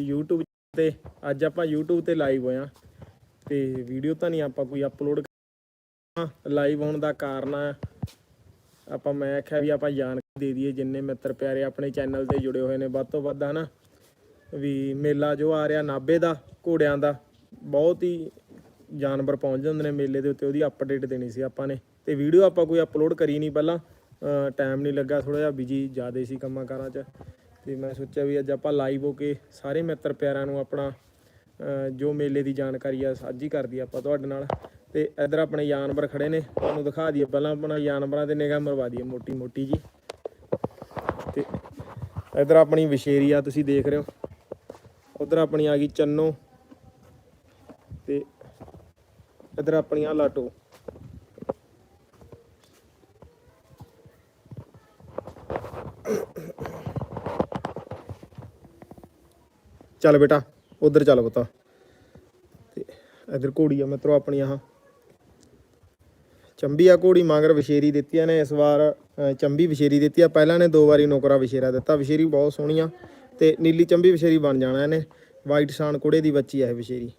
YouTube ਤੇ ਅੱਜ ਆਪਾਂ YouTube ਤੇ ਲਾਈਵ ਹੋਇਆ ਤੇ ਵੀਡੀਓ ਤਾਂ ਨਹੀਂ ਆਪਾਂ ਕੋਈ ਅਪਲੋਡ ਲਾਈਵ ਹੋਣ ਦਾ ਕਾਰਨ ਆਪਾਂ ਮੈਂ ਆਖਿਆ ਵੀ ਆਪਾਂ ਜਾਣਕਾਰੀ ਦੇ ਦਈਏ, ਜਿੰਨੇ ਮਿੱਤਰ ਪਿਆਰੇ ਆਪਣੇ ਚੈਨਲ ਤੇ ਜੁੜੇ ਹੋਏ ਨੇ, ਵੱਧ ਤੋਂ ਵੱਧ ਹਨਾ। ਵੀ ਮੇਲਾ ਜੋ ਆ ਰਿਹਾ ਨਾਬੇ ਦਾ, ਘੋੜਿਆਂ ਦਾ, ਬਹੁਤ ਹੀ ਜਾਨਵਰ ਪਹੁੰਚ ਜਾਂਦੇ ਨੇ ਮੇਲੇ ਦੇ ਉੱਤੇ, ਉਹਦੀ ਅਪਡੇਟ ਦੇਣੀ ਸੀ ਆਪਾਂ ਨੇ। ਤੇ ਵੀਡੀਓ ਆਪਾਂ ਕੋਈ ਅਪਲੋਡ ਕਰੀ ਨਹੀਂ ਪਹਿਲਾਂ। ਟਾਈਮ ਨਹੀਂ ਲੱਗਾ ਥੋੜਾ ਜਿਹਾ ਬਿਜ਼ੀ ਜ਼ਿਆਦੇ ਸੀ ਕੰਮਾਂ ਕਾਰਾਂ 'ਚ। ਤੇ ਮੈਂ ਸੋਚਿਆ ਵੀ ਅੱਜ ਆਪਾਂ ਲਾਈਵ ਹੋ ਕੇ ਸਾਰੇ ਮਿੱਤਰ ਪਿਆਰਿਆਂ ਨੂੰ ਆਪਣਾ ਜੋ ਮੇਲੇ ਦੀ ਜਾਣਕਾਰੀ ਆ, ਸਾਂਝੀ ਕਰਦੀ ਆਪਾਂ ਤੁਹਾਡੇ ਨਾਲ। ਤੇ ਇੱਧਰ ਆਪਣੇ ਜਾਨਵਰ ਖੜੇ ਨੇ, ਤੁਹਾਨੂੰ ਦਿਖਾ ਦਈਏ। ਪਹਿਲਾਂ ਆਪਣਾ ਜਾਨਵਰਾਂ ਤੇ ਨਿਗਾਹ ਮਰਵਾ ਦਈਏ ਮੋਟੀ ਮੋਟੀ ਜੀ। ਤੇ ਇੱਧਰ ਆਪਣੀ ਵਿਸ਼ੇਰੀ ਆ, ਤੁਸੀਂ ਦੇਖ ਰਹੇ ਹੋ। ਉਧਰ ਆਪਣੀ ਆ ਗਈ ਚੰਨੋ। ਤੇ ਇੱਧਰ ਆਪਣੀ ਆ ਲਾਟੋ। ਚੱਲ ਬੇਟਾ, ਉਧਰ ਚੱਲ ਪੁੱਤਾ। ਤੇ ਇੱਧਰ ਘੋੜੀ ਆ, ਮਿੱਤਰੋ ਆਪਣੀ ਆਹ। ਚੰਬੀ ਆ ਘੋੜੀ, ਮਗਰ ਵਿਸ਼ੇਰੀ ਦਿੱਤੀਆਂ ਨੇ ਇਸ ਵਾਰ। ਚੰਬੀ ਵਿਸ਼ੇਰੀ ਦਿੱਤੀ ਆ। ਪਹਿਲਾਂ ਨੇ ਦੋ ਵਾਰੀ ਨੌਕਰਾ ਵਿਸ਼ੇਰਾ ਦਿੱਤਾ। ਵਿਸ਼ੇਰੀ ਬਹੁਤ ਸੋਹਣੀ ਆ ਤੇ ਨੀਲੀ ਚੰਬੀ ਵਿਸ਼ੇਰੀ ਬਣ ਜਾਣਾ ਇਹਨੇ। ਵਾਈਟ ਸ਼ਾਨ ਕੋੜੇ ਦੀ ਬੱਚੀ ਆ ਇਹ ਵਿਸ਼ੇਰੀ।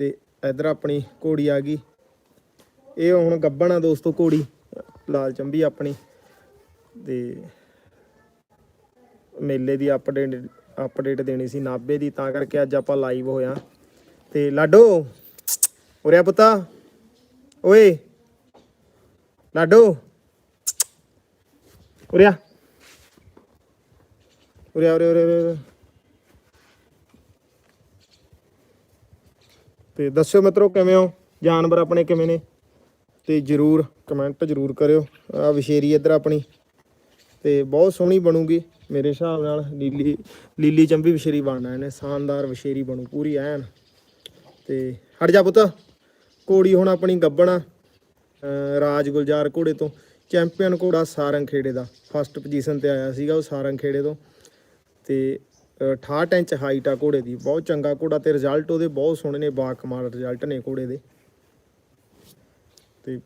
ਤੇ ਇਧਰ ਆਪਣੀ ਘੋੜੀ ਆ ਗਈ। ਇਹ ਹੁਣ ਗੱਬਣ ਆ ਦੋਸਤੋ ਘੋੜੀ, ਲਾਲ ਚੰਬੀ ਆਪਣੀ। ਤੇ ਮੇਲੇ ਦੀ ਅਪਡੇਟ ਅਪਡੇਟ ਦੇਣੀ ਸੀ ਨਾਬੇ ਦੀ ਤਾਂ ਕਰਕੇ ਅੱਜ ਆਪਾਂ ਲਾਈਵ ਹੋਇਆ ਤੇ ਲਾਡੋ ਉਰਿਆ ਪੁੱਤਾ। ਓਏ ਲਾਡੋ। ਉਰਿਆ ਉਰਿਆ ਉਰੇ ਉਰਿਆ ਉਰਿਆ, ਉਰਿਆ ਤੇ ਦੱਸਿਓ ਮਿੱਤਰੋ ਕਿਵੇਂ ਹੋ? ਜਾਨਵਰ ਆਪਣੇ ਕਿਵੇਂ ਨੇ? ਤੇ ਜਰੂਰ ਕਮੈਂਟ ਜਰੂਰ ਕਰਿਓ। ਆ ਵਿਸ਼ੇਰੀ ਇੱਧਰ ਆਪਣੀ। ਤੇ ਬਹੁਤ ਸੋਹਣੀ ਬਣੂਗੀ। ਮੇਰੇ ਹਿਸਾਬ ਨਾਲ ਲੀਲੀ ਲੀਲੀ ਚੰਬੀ ਵਿਸ਼ੇਰੀ ਬਣਨਾ ਇਹਨੇ ਸ਼ਾਨਦਾਰ ਵਿਸ਼ੇਰੀ ਬਣੂ ਪੂਰੀ ਐਨ। ਤੇ ਹਟ ਜਾ ਪੁੱਤ। ਘੋੜੀ ਹੁਣ ਆਪਣੀ ਗੱਬਣਾ ਰਾਜ ਗੁਲਜ਼ਾਰ ਘੋੜੇ ਤੋਂ। ਚੈਂਪੀਅਨ ਘੋੜਾ ਸਾਰੰਗ ਖੇੜੇ ਦਾ। ਫਸਟ ਪੋਜੀਸ਼ਨ ਤੇ ਆਇਆ ਸੀਗਾ ਉਹ ਸਾਰੰਗ ਖੇੜੇ ਤੋਂ। ਤੇ ਅ, 68 ਇੰਚ ਹਾਈਟ ਆ ਘੋੜੇ ਦੀ। ਬਹੁਤ ਚੰਗਾ ਘੋੜਾ ਤੇ ਰਿਜ਼ਲਟ ਉਹਦੇ ਬਹੁਤ ਸੋਹਣੇ ਨੇ ਬਾ ਕਮਾਲ ਰਿਜ਼ਲਟ ਨੇ ਘੋੜੇ ਦੇ। ਤੇ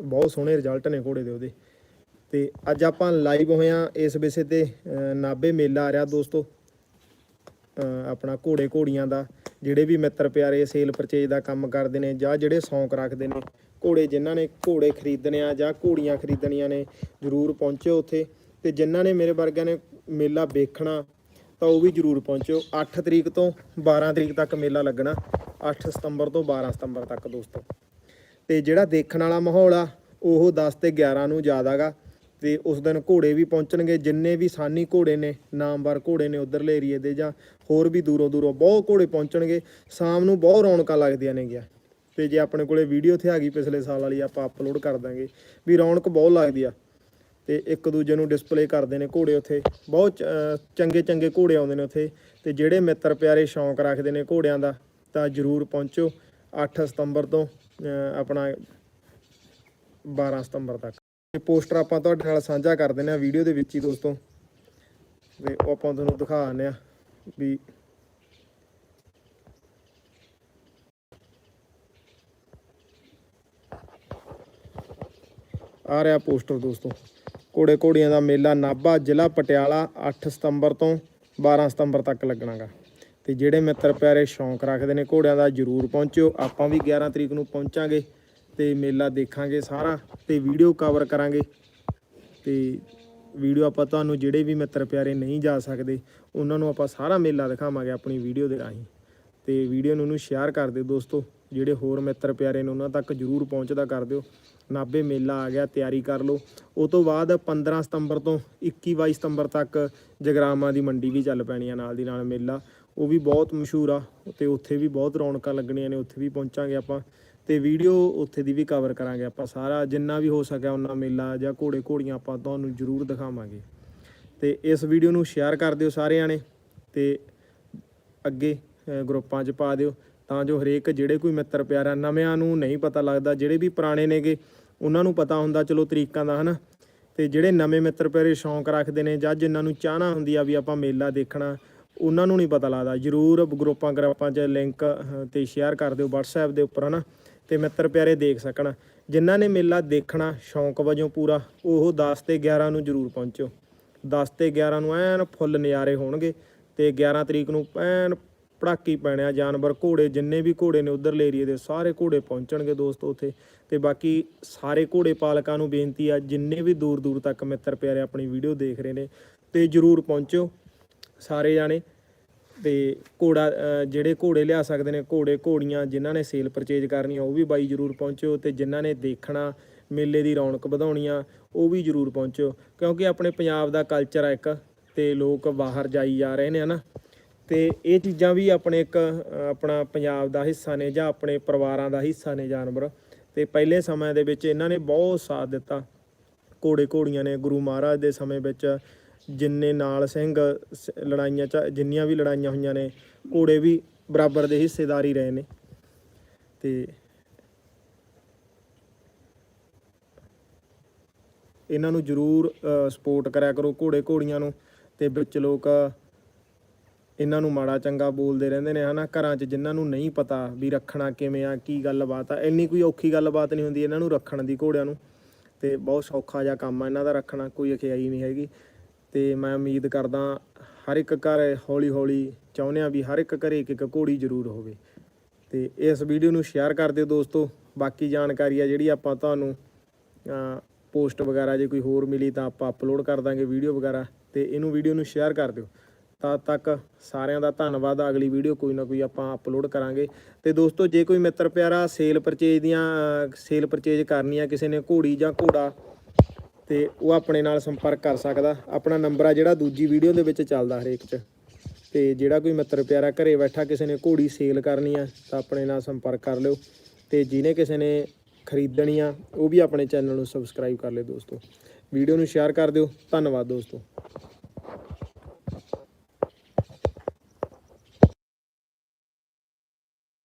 ਬਹੁਤ ਸੋਹਣੇ ਰਿਜ਼ਲਟ ਨੇ ਘੋੜੇ ਦੇ ਉਹਦੇ। ਤੇ ਅੱਜ ਆਪਾਂ ਲਾਈਵ ਹੋਏ ਆ ਇਸ ਵਿਸ਼ੇ ਤੇ ਅ, ਨਾਭੇ ਮੇਲਾ ਆ ਰਿਹਾ ਦੋਸਤੋ। ਆਪਣਾ ਘੋੜੇ ਘੋੜੀਆਂ ਦਾ ਜਿਹੜੇ ਵੀ ਮਿੱਤਰ ਪਿਆਰੇ ਸੇਲ ਪਰਚੇਜ ਦਾ ਕੰਮ ਕਰਦੇ ਨੇ ਜਾਂ ਜਿਹੜੇ ਸ਼ੌਂਕ ਰੱਖਦੇ ਨੇ ਘੋੜੇ ਜਿਨ੍ਹਾਂ ਨੇ ਘੋੜੇ ਖਰੀਦਣੇ ਆ ਜਾਂ ਘੋੜੀਆਂ ਖਰੀਦਣੀਆਂ ਨੇ ਜਰੂਰ ਪਹੁੰਚਿਓ ਉੱਥੇ। ਤੇ ਜਿਨ੍ਹਾਂ ਨੇ ਮੇਰੇ ਵਰਗਿਆਂ ਨੇ ਮੇਲਾ ਵੇਖਣਾ ਤਾਂ ਉਹ ਵੀ ਜਰੂਰ ਪਹੁੰਚਿਓ। 8 ਤਰੀਕ ਤੋਂ 12 ਤਰੀਕ ਤੱਕ ਮੇਲਾ ਲੱਗਣਾ 8 ਸਤੰਬਰ ਤੋਂ 12 ਸਤੰਬਰ ਤੱਕ ਦੋਸਤੋ। ਤੇ ਜਿਹੜਾ ਦੇਖਣ ਵਾਲਾ ਮਾਹੌਲ ਆ ਉਹ 10 ਤੇ 11 ਨੂੰ ਜ਼ਿਆਦਾਗਾ ਤੇ ਉਸ ਦਿਨ ਘੋੜੇ ਵੀ ਪਹੁੰਚਣਗੇ, ਜਿੰਨੇ ਵੀ ਸਾਨੀ ਘੋੜੇ ਨੇ, ਨਾਮਵਰ ਘੋੜੇ ਨੇ ਉਧਰਲੇ ਏਰੀਏ ਦੇ ਜਾਂ ਹੋਰ ਵੀ ਦੂਰੋਂ ਦੂਰੋਂ ਬਹੁਤ ਘੋੜੇ ਪਹੁੰਚਣਗੇ। ਸ਼ਾਮ ਨੂੰ ਬਹੁਤ ਰੌਣਕਾਂ ਲੱਗਦੀਆਂ ਨੇ ਗਿਆ ਤੇ ਜੇ ਆਪਣੇ ਕੋਲੇ ਵੀਡੀਓ ਤੇ ਆ ਗਈ ਪਿਛਲੇ ਸਾਲ ਵਾਲੀ, ਆਪਾਂ ਅਪਲੋਡ ਕਰ ਦਾਂਗੇ। ਵੀ ਰੌਣਕ ਬਹੁਤ ਲੱਗਦੀ ਆ। ਤੇ ਇੱਕ ਦੂਜੇ ਨੂੰ ਡਿਸਪਲੇ ਕਰਦੇ ਨੇ ਘੋੜੇ ਉੱਥੇ। ਬਹੁਤ ਚੰਗੇ ਚੰਗੇ ਘੋੜੇ ਆਉਂਦੇ ਨੇ ਉੱਥੇ। ਤੇ ਜਿਹੜੇ ਮਿੱਤਰ ਪਿਆਰੇ ਸ਼ੌਂਕ ਰੱਖਦੇ ਨੇ ਘੋੜਿਆਂ ਦਾ, ਤਾਂ ਜਰੂਰ ਪਹੁੰਚੋ। 8 ਸਤੰਬਰ ਤੋਂ ਆਪਣਾ 12 ਸਤੰਬਰ ਤੱਕ। ਇਹ ਪੋਸਟਰ ਆਪਾਂ ਤੁਹਾਡੇ ਨਾਲ ਸਾਂਝਾ ਕਰ ਦਿੰਦੇ ਆ ਵੀਡੀਓ ਦੇ ਵਿੱਚ ਹੀ ਦੋਸਤੋ। ਤੇ ਉਹ ਆਪਾਂ ਤੁਹਾਨੂੰ ਦਿਖਾ ਦਿੰਦੇ ਆ ਵੀ ਆ ਰਿਹਾ ਪੋਸਟਰ ਦੋਸਤੋ। ਘੋੜੇ ਘੋੜੀਆਂ ਦਾ ਮੇਲਾ ਨਾਭਾ ਜ਼ਿਲ੍ਹਾ ਪਟਿਆਲਾ 8 ਸਤੰਬਰ ਤੋਂ 12 ਸਤੰਬਰ ਤੱਕ ਲੱਗਣਾਗਾ। ਤੇ ਜਿਹੜੇ ਮਿੱਤਰ ਪਿਆਰੇ ਸ਼ੌਂਕ ਰੱਖਦੇ ਨੇ ਘੋੜਿਆਂ ਦਾ ਜਰੂਰ ਪਹੁੰਚਿਓ। ਆਪਾਂ ਵੀ 11 ਤਰੀਕ ਨੂੰ ਪਹੁੰਚਾਂਗੇ। ਤੇ ਮੇਲਾ ਦੇਖਾਂਗੇ ਸਾਰਾ ਤੇ ਵੀਡੀਓ ਕਵਰ ਕਰਾਂਗੇ। ਤੇ ਵੀਡੀਓ ਆਪਾਂ ਤੁਹਾਨੂੰ ਜਿਹੜੇ ਵੀ ਮਿੱਤਰ ਪਿਆਰੇ ਨਹੀਂ ਜਾ ਸਕਦੇ, ਉਹਨਾਂ ਨੂੰ ਆਪਾਂ ਸਾਰਾ ਮੇਲਾ ਦਿਖਾਵਾਂਗੇ ਆਪਣੀ ਵੀਡੀਓ ਦੇ ਰਾਹੀਂ। ਤੇ ਵੀਡੀਓ ਨੂੰ ਉਹਨੂੰ ਸ਼ੇਅਰ ਕਰ ਦਿਓ ਦੋਸਤੋ, ਜਿਹੜੇ ਹੋਰ ਮਿੱਤਰ ਪਿਆਰੇ ਨੇ ਉਹਨਾਂ ਤੱਕ ਜਰੂਰ ਪਹੁੰਚਦਾ ਕਰ ਦਿਓ। ਨਾਭੇ ਮੇਲਾ ਆ ਗਿਆ, ਤਿਆਰੀ ਕਰ ਲਓ। ਉਹ ਤੋਂ ਬਾਅਦ 15 ਸਤੰਬਰ ਤੋਂ 21 22 ਸਤੰਬਰ ਤੱਕ ਜਗਰਾਮਾਂ ਦੀ ਮੰਡੀ ਵੀ ਚੱਲ ਪੈਣੀ ਆ ਨਾਲ ਦੀ ਨਾਲ ਮੇਲਾ। ਉਹ ਵੀ ਬਹੁਤ ਮਸ਼ਹੂਰ ਆ ਤੇ ਉੱਥੇ ਵੀ ਬਹੁਤ ਰੌਣਕਾਂ ਲੱਗਣੀਆਂ ਨੇ, ਉੱਥੇ ਵੀ ਪਹੁੰਚਾਂਗੇ ਆਪਾਂ। ਤੇ ਵੀਡੀਓ ਉੱਥੇ ਦੀ ਵੀ ਕਵਰ ਕਰਾਂਗੇ ਆਪਾਂ ਸਾਰਾ, ਜਿੰਨਾ ਵੀ ਹੋ ਸਕਿਆ ਉਹਨਾਂ ਮੇਲਾ ਜਾਂ ਘੋੜੇ ਘੋੜੀਆਂ ਆਪਾਂ ਤੁਹਾਨੂੰ ਜਰੂਰ ਦਿਖਾਵਾਂਗੇ। ਤੇ ਇਸ ਵੀਡੀਓ ਨੂੰ ਸ਼ੇਅਰ ਕਰ ਦਿਓ ਸਾਰਿਆਂ ਨੇ ਤੇ ਅੱਗੇ ਗਰੁੱਪਾਂ 'ਚ ਪਾ ਦਿਓ ਤਾਂ ਜੋ ਹਰੇਕ ਜਿਹੜੇ ਕੋਈ ਮਿੱਤਰ ਪਿਆਰਾ ਨਵਿਆਂ ਨੂੰ ਨਹੀਂ ਪਤਾ ਲੱਗਦਾ, ਜਿਹੜੇ ਵੀ ਪੁਰਾਣੇ ਨੇਗੇ, ਉਹਨਾਂ ਨੂੰ ਪਤਾ ਹੁੰਦਾ ਚਲੋ ਤਰੀਕਾਂ ਦਾ, ਹਨਾ? ਤੇ ਜਿਹੜੇ ਨਵੇਂ ਮਿੱਤਰ ਪਿਆਰੇ ਸ਼ੌਂਕ ਰੱਖਦੇ ਨੇ ਜਾਂ ਜਿਨ੍ਹਾਂ ਨੂੰ ਚਾਹਨਾ ਹੁੰਦੀ ਆ ਵੀ ਆਪਾਂ ਮੇਲਾ ਦੇਖਣਾ, ਉਹਨਾਂ ਨੂੰ ਨਹੀਂ ਪਤਾ ਲੱਗਦਾ। ਜਰੂਰ ਗਰੁੱਪਾਂ ਗਰੁੱਪਾਂ 'ਚ ਲਿੰਕ ਤੇ ਸ਼ੇਅਰ ਕਰ ਦਿਓ WhatsApp ਦੇ ਉੱਪਰ, ਹਨਾ? ਤੇ ਮਿੱਤਰ ਪਿਆਰੇ ਦੇਖ ਸਕਣ। ਜਿਨ੍ਹਾਂ ਨੇ ਮੇਲਾ ਦੇਖਣਾ ਸ਼ੌਂਕ ਵਜੋਂ ਪੂਰਾ, ਉਹ 10 ਤੇ 11 ਨੂੰ ਜਰੂਰ ਪਹੁੰਚੋ। 10 ਤੇ 11 ਨੂੰ ਐਨ ਫੁੱਲ ਨਜ਼ਾਰੇ ਹੋਣਗੇ ਤੇ 11 ਤਰੀਕ ਨੂੰ ਐਨ ਪੜਾਕੀ ਪੈਣਿਆ ਜਾਨਵਰ ਘੋੜੇ, ਜਿੰਨੇ ਵੀ ਘੋੜੇ ਨੇ ਉਧਰਲੇ ਏਰੀਏ ਦੇ, ਸਾਰੇ ਘੋੜੇ ਪਹੁੰਚਣਗੇ ਦੋਸਤੋ ਉੱਥੇ। ਤੇ ਬਾਕੀ ਸਾਰੇ ਘੋੜੇ ਪਾਲਕਾਂ ਨੂੰ ਬੇਨਤੀ ਆ, ਜਿੰਨੇ ਵੀ ਦੂਰ ਦੂਰ ਤੱਕ ਮਿੱਤਰ ਪਿਆਰੇ ਆਪਣੀ ਵੀਡੀਓ ਦੇਖ ਰਹੇ ਨੇ, ਤੇ ਜਰੂਰ ਪਹੁੰਚਿਓ ਸਾਰੇ ਜਾਣੇ। ਤੇ ਘੋੜਾ ਜਿਹੜੇ ਘੋੜੇ ਲਿਆ ਸਕਦੇ ਨੇ, ਘੋੜੇ, ਘੋੜੀਆਂ ਜਿਨ੍ਹਾਂ ਨੇ ਸੇਲ ਪਰਚੇਜ ਕਰਨੀ ਉਹ ਵੀ ਬਾਈ ਜਰੂਰ ਪਹੁੰਚੋ ਤੇ ਜਿਨ੍ਹਾਂ ਨੇ ਦੇਖਣਾ, ਮੇਲੇ ਦੀ ਰੌਣਕ ਵਧਾਉਣੀ ਆ, ਉਹ ਵੀ ਜਰੂਰ ਪਹੁੰਚੋ। ਕਿਉਂਕਿ ਆਪਣੇ ਪੰਜਾਬ ਦਾ ਕਲਚਰ ਆ ਇੱਕ ਤੇ ਲੋਕ ਬਾਹਰ ਜਾਈ ਜਾ ਰਹੇ ਨੇ, ਹਨਾ? ਤੇ ਇਹ ਚੀਜ਼ਾਂ ਵੀ ਆਪਣੇ ਇੱਕ ਆਪਣਾ ਪੰਜਾਬ ਦਾ ਹਿੱਸਾ ਨੇ ਜਾਂ ਆਪਣੇ ਪਰਿਵਾਰਾਂ ਦਾ ਹਿੱਸਾ ਨੇ ਜਾਨਵਰ। ਤੇ ਪਹਿਲੇ ਸਮਿਆਂ ਦੇ ਵਿੱਚ ਇਹਨਾਂ ਨੇ ਬਹੁਤ ਸਾਥ ਦਿੱਤਾ। ਘੋੜੇ ਘੋੜੀਆਂ ਨੇ, ਗੁਰੂ ਮਹਾਰਾਜ ਦੇ ਸਮੇਂ ਵਿੱਚ ਜਿੰਨੇ ਨਾਲ ਸਿੰਘ, ਸ- ਲੜਾਈਆਂ ਚ, ਜਿੰਨੀਆਂ ਵੀ ਲੜਾਈਆਂ ਹੋਈਆਂ ਨੇ, ਘੋੜੇ ਵੀ ਬਰਾਬਰ ਦੇ ਹਿੱਸੇਦਾਰ ਹੀ ਰਹੇ ਨੇ। ਤੇ ਇਹਨਾਂ ਨੂੰ ਜਰੂਰ ਸਪੋਰਟ ਕਰਿਆ ਕਰੋ ਘੋੜੇ ਘੋੜੀਆਂ ਨੂੰ ਤੇ ਵਿੱਚ ਲੋਕ ਇਹਨਾਂ ਨੂੰ ਮਾੜਾ ਚੰਗਾ ਬੋਲਦੇ ਰਹਿੰਦੇ ਨੇ, ਹਨਾ? ਘਰਾਂ 'ਚ ਜਿਨ੍ਹਾਂ ਨੂੰ ਨਹੀਂ ਪਤਾ ਵੀ ਰੱਖਣਾ ਕਿਵੇਂ ਆ, ਕੀ ਗੱਲਬਾਤ ਆ, ਇੰਨੀ ਕੋਈ ਔਖੀ ਗੱਲਬਾਤ ਨਹੀਂ ਹੁੰਦੀ ਇਹਨਾਂ ਨੂੰ ਰੱਖਣ ਦੀ ਘੋੜਿਆਂ ਨੂੰ। ਤੇ ਬਹੁਤ ਸੌਖਾ ਜਿਹਾ ਕੰਮ ਆ ਇਹਨਾਂ ਦਾ ਰੱਖਣਾ, ਕੋਈ ਅਖਿਆਈ ਨਹੀਂ ਹੈਗੀ। ਤੇ ਮੈਂ ਉਮੀਦ ਕਰਦਾ ਹਰ ਇੱਕ ਘਰ ਹੌਲੀ ਹੌਲੀ ਚਾਹੁੰਦੇ ਆ ਵੀ ਹਰ ਇੱਕ ਘਰੇ ਇੱਕ ਇੱਕ ਘੋੜੀ ਜ਼ਰੂਰ ਹੋਵੇ। ਤੇ ਇਸ ਵੀਡੀਓ ਨੂੰ ਸ਼ੇਅਰ ਕਰ ਦਿਓ ਦੋਸਤੋ। ਬਾਕੀ ਜਾਣਕਾਰੀ ਆ ਜਿਹੜੀ ਆਪਾਂ ਤੁਹਾਨੂੰ ਪੋਸਟ ਵਗੈਰਾ ਜੇ ਕੋਈ ਹੋਰ ਮਿਲੀ ਤਾਂ ਆਪਾਂ ਅਪਲੋਡ ਕਰ ਦਾਂਗੇ ਵੀਡੀਓ ਵਗੈਰਾ ਤੇ ਇਹਨੂੰ ਵੀਡੀਓ ਨੂੰ ਸ਼ੇਅਰ ਕਰ ਦਿਓ। ਤਦ ਤੱਕ ਸਾਰਿਆਂ ਦਾ ਧੰਨਵਾਦ। ਅਗਲੀ ਵੀਡੀਓ ਕੋਈ ਨਾ ਕੋਈ ਆਪਾਂ ਅਪਲੋਡ ਕਰਾਂਗੇ। ਤੇ ਦੋਸਤੋ, ਜੇ ਕੋਈ ਮਿੱਤਰ ਪਿਆਰਾ ਸੇਲ ਪਰਚੇਜ ਦੀਆਂ ਸੇਲ ਪਰਚੇਜ ਕਰਨੀ ਆ ਕਿਸੇ ਨੇ ਘੋੜੀ ਜਾਂ ਘੋੜਾ ਤੇ ਉਹ ਆਪਣੇ ਨਾਲ ਸੰਪਰਕ ਕਰ ਸਕਦਾ। ਆਪਣਾ ਨੰਬਰ ਆ ਜਿਹੜਾ ਦੂਜੀ ਵੀਡੀਓ ਦੇ ਵਿੱਚ ਚੱਲਦਾ ਹਰੇਕ 'ਚ। ਤੇ ਜਿਹੜਾ ਕੋਈ ਮਿੱਤਰ ਪਿਆਰਾ ਘਰੇ ਬੈਠਾ, ਕਿਸੇ ਨੇ ਘੋੜੀ ਸੇਲ ਕਰਨੀ ਆ, ਤਾਂ ਆਪਣੇ ਨਾਲ ਸੰਪਰਕ ਕਰ ਲਿਓ। ਤੇ ਜਿਹਨੇ ਕਿਸੇ ਨੇ ਖਰੀਦਣੀ ਆ, ਉਹ ਵੀ ਆਪਣੇ ਚੈਨਲ ਨੂੰ ਸਬਸਕ੍ਰਾਈਬ ਕਰ ਲਿਓ ਦੋਸਤੋ। ਵੀਡੀਓ ਨੂੰ ਸ਼ੇਅਰ ਕਰ ਦਿਓ। ਧੰਨਵਾਦ ਦੋਸਤੋ।